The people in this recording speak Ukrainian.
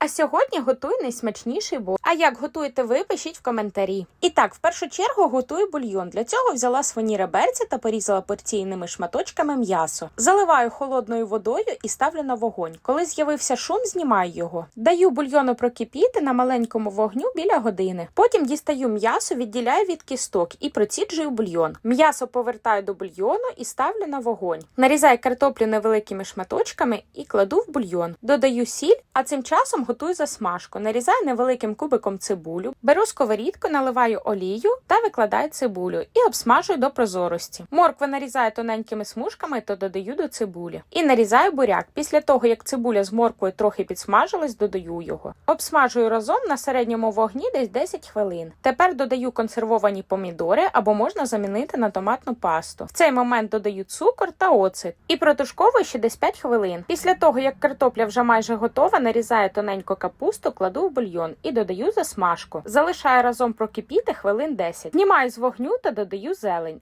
А сьогодні готую найсмачніший борщ. А як готуєте ви, пишіть в коментарі. І так, в першу чергу готую бульйон. Для цього взяла свині реберці та порізала порційними шматочками м'ясо. Заливаю холодною водою і ставлю на вогонь. Коли з'явився шум, знімаю його. Даю бульйону прокипіти на маленькому вогню біля години. Потім дістаю м'ясо, відділяю від кісток і проціджую бульйон. М'ясо повертаю до бульйону і ставлю на вогонь. Нарізаю картоплю невеликими шматочками і кладу в бульйон. Додаю сіль, а цим часом готую засмажку. Нарізаю невеликим кубиком цибулю, беру сковорідку, наливаю олію та викладаю цибулю і обсмажую до прозорості. Моркву нарізаю тоненькими смужками та додаю до цибулі. І нарізаю буряк. Після того, як цибуля з морквою трохи підсмажилась, додаю його. Обсмажую разом на середньому вогні десь 10 хвилин. Тепер додаю консервовані помідори або можна замінити на томатну пасту. В цей момент додаю цукор та оцет і протушковую ще десь 5 хвилин. Після того, як картопля вже майже готова, нарізаю тоненько капусту, кладу в бульйон і додаю засмажку. Залишаю разом прокипіти хвилин 10. Знімаю з вогню та додаю зелень.